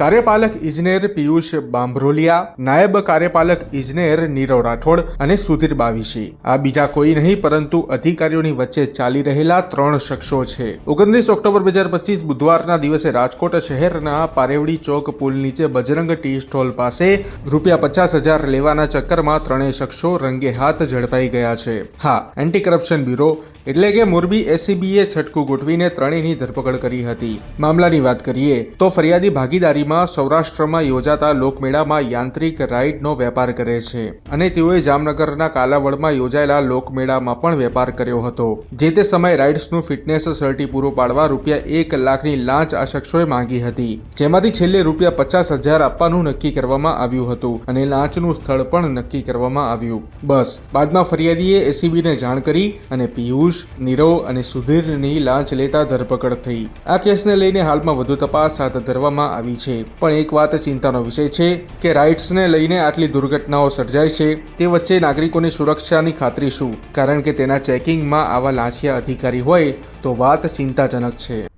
કાર્યપાલક ઇજનેર પિયુષ બાંભરોલિયા, નાયબ કાર્યપાલક ઇજનેર નીરવ રાઠોડ અને સુધીર બાવીશી. આ બીજા કોઈ નહીં, પરંતુ અધિકારીઓની વચ્ચે ચાલી રહેલા ત્રણ શખ્સો છે. ઓગણત્રીસ ઓક્ટોબર બે હજાર પચીસ બુધવારના દિવસે રાજકોટ શહેરના પારેવડી ચોક પુલ નીચે બજરંગ ટી સ્ટોલ પાસે રૂપિયા પચાસ હજાર લેવાના ચક્કરમાં ત્રણેય શખ્સો રંગે હાથ ઝડપાઈ ગયા છે. હા, એન્ટી કરપ્શન બ્યુરો એટલે કે મોરબી એસીબીએ છટકું ગોઠવીને ત્રણેયની ધરપકડ કરી હતી. મામલાની વાત કરીએ, તો ફરિયાદી ભાગીદારીમાં સૌરાષ્ટ્રમાં યોજાતા લોકમેળામાં યાંત્રિક રાઇડનો વેપાર કરે છે અને તેઓએ જામનગરના કાલાવડમાં યોજાયેલા લોકમેળામાં પણ વેપાર કર્યો હતો. જે તે સમયે રાઇડ્સનું ફિટનેસ સર્ટી પૂરું પાડવા રૂપિયા એક લાખની લાંચ આ શખ્સોએ માંગી હતી. જેમાંથી છેલ્લે રૂપિયા પચાસ હજાર આપવાનું નક્કી કરવામાં આવ્યું હતું અને લાંચનું સ્થળ પણ નક્કી કરવામાં આવ્યું. બસ, બાદમાં ફરિયાદીએ એસીબીને જાણ કરી અને પિયુષ નીરવ અને સુધીરની લાંચ લેતા ધરપકડ થઈ. આ કેસને લઈને હાલમાં વધુ તપાસ હાથ ધરવામાં આવી છે. પણ એક વાત ચિંતાનો વિષય છે કે રાઇટ્સને લઈને આટલી દુર્ઘટનાઓ સર્જાય છે, તે વચ્ચે નાગરિકોની સુરક્ષાની ખાતરી શું? કારણ કે તેના ચેકિંગમાં આવા લાંચિયા અધિકારી હોય તો વાત ચિંતાજનક છે.